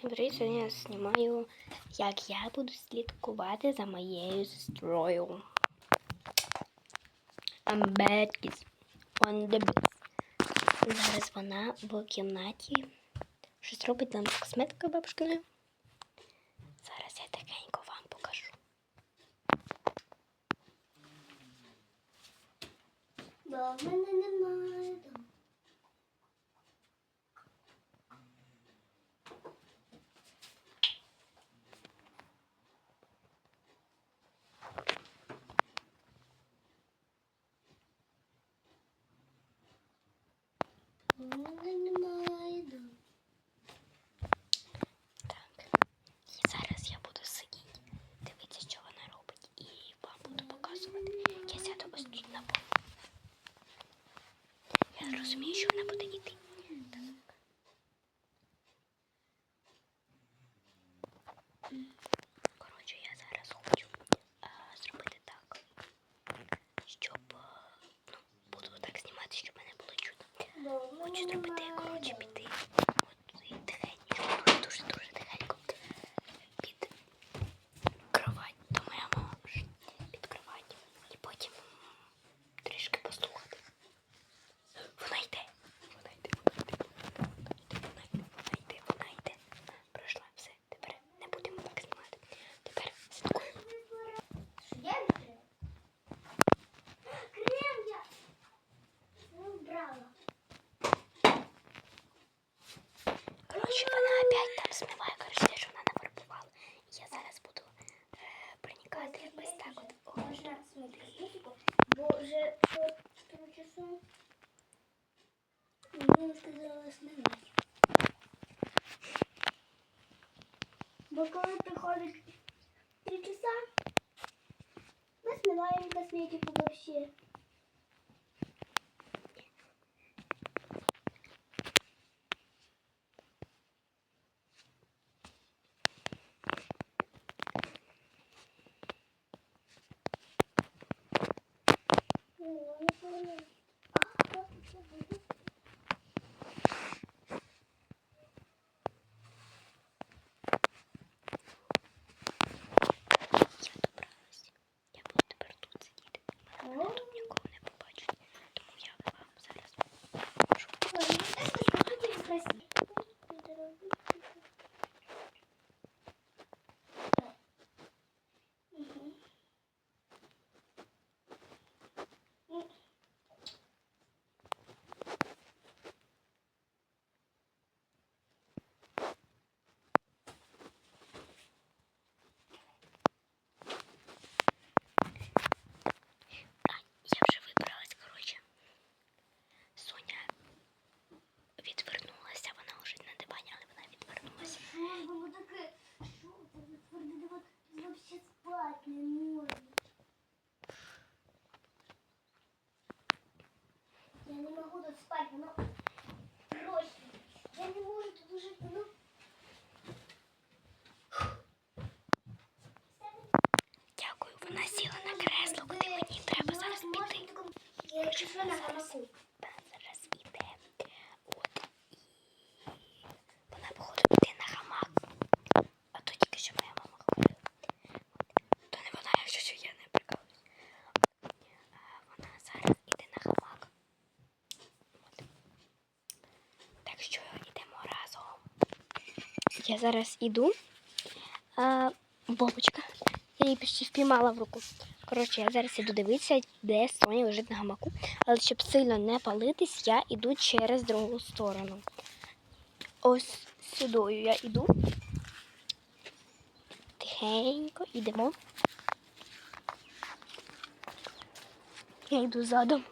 Всім привіт, сьогодні я знімаю, як я буду слідкувати за моєю сестрою. I'm bad kiss on the bed. Зараз вона в кімнаті. Щось робить нам косметика бабушкиною. Зараз я тихенько вам покажу. Бо в мене Так. Зараз я буду сидіти, дивитися, що вона робить, і вам буду показувати. Я сяду ось тут на. Я розумію, що вона буде йти. Так. Коротше, я зараз хочу а, зробити так, щоб а, ну, буду так знімати, щоб мене було чутно. Бо в мене опять там змиває, коротше, те, що вона нафарбувала. Я зараз буду е, проникати ось так от. О, Можна смотрити, бо вже по три часу мені сказала знімати. Бо коли приходить три часа, ми смиваємо косметику вообще. Гамаку. Зараз іде. Вона походу йде на гамак. А то тільки що моя мама говорила. То не вона, якщо що я не прикалуюсь. Вона зараз іде на гамак. От. Так що йдемо разом. Я зараз іду. А, бобочка. Я її почти впіймала в руку. Коротше, я зараз іду дивитися, де Соня лежить на гамаку. Але щоб сильно не палитись, я йду через другу сторону. Ось сюдою я йду. Тихенько йдемо. Я йду задом.